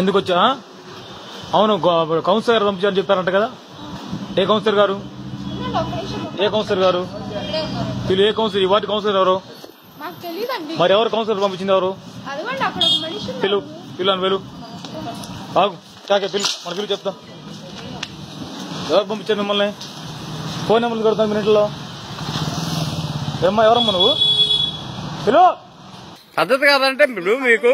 ఎందుకు వచ్చా? అవును కౌన్సిలర్ గారు పంపించారని చెప్పారంట కదా. ఏ కౌన్సిలర్ గారు. ఏ కౌన్సిలర్ గారు. వీళ్ళు ఏ కౌన్సిలర్? వార్డు కౌన్సిలర్ ఎవరు? మరి ఎవరు కౌన్సిలర్ పంపించింది ఎవరు? ఉన్నారు. పిలు పిల్లని పిలు ఆగు కాకే పిలు మన పిలు చెప్తా. ఎవరు పంపించారు మిమ్మల్ని? ఫోన్ నెంబర్లు కొడతాను మీ ఇంట్లో ఏమ్మా ఎవరమ్మా నువ్వు? పిలు! పద్ధతి కాదంటే మీకు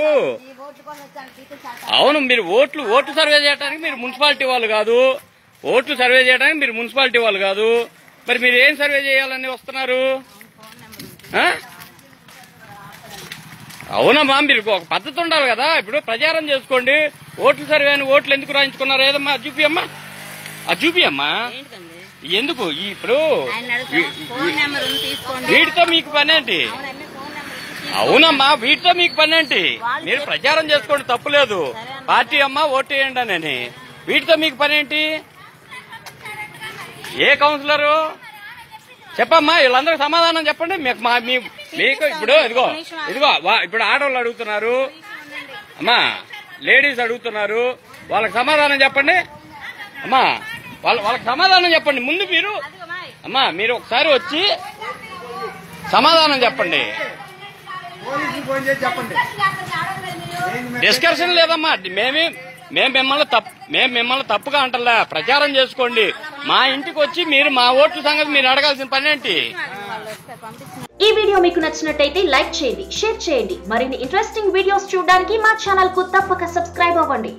అవును మీరు ఓట్లు ఓట్లు సర్వే చేయడానికి మీరు మున్సిపాలిటీ వాళ్ళు కాదు. ఓట్లు సర్వే చేయడానికి మీరు మున్సిపాలిటీ వాళ్ళు కాదు. మరి మీరు ఏం సర్వే చేయాలని వస్తున్నారు? అవునమ్మా మీరు ఒక పద్ధతి ఉండాలి కదా. ఇప్పుడు ప్రచారం చేసుకోండి. ఓట్లు సర్వే అని ఓట్లు ఎందుకు రాయించుకున్నారు? ఏదమ్మా అది చూపియమ్మా అది చూపియమ్మా ఎందుకు? ఈ ఇప్పుడు వీటితో మీకు పని అవునమ్మా వీటితో మీకు పని ఏంటి? మీరు ప్రచారం చేసుకోండి తప్పులేదు పార్టీ అమ్మా ఓటేయండి అని. వీటితో మీకు పని ఏంటి? ఏ కౌన్సిలరు? చెప్పమ్మా వీళ్ళందరికీ సమాధానం చెప్పండి. మీకు మా మీ మీకు ఇప్పుడు ఇదిగో ఇదిగో వా- ఇప్పుడు ఆడవాళ్ళు అడుగుతున్నారు. అమ్మా లేడీస్ అడుగుతున్నారు. వాళ్ళకి సమాధానం చెప్పండి. అమ్మా వాళ్ళ వాళ్ళకి సమాధానం చెప్పండి. ముందు మీరు అమ్మా మీరు ఒకసారి వచ్చి సమాధానం చెప్పండి. డిస్కషన్ లేదమ్మా. మేమే మేము మిమ్మల్ని తప్పు మేము మిమ్మల్ని తప్పుగా అంటలే. ప్రచారం చేసుకోండి. మా ఇంటికి వచ్చి మీరు మా ఓట్ల సంగతి మీరు అడగాల్సిన పని ఏంటి? ఈ వీడియో మీకు నచ్చినట్టయితే లైక్ చేయండి షేర్ చేయండి. మరిన్ని ఇంట్రెస్టింగ్ వీడియోస్ చూడడానికి మా ఛానల్కు తప్పక సబ్స్క్రైబ్ అవ్వండి.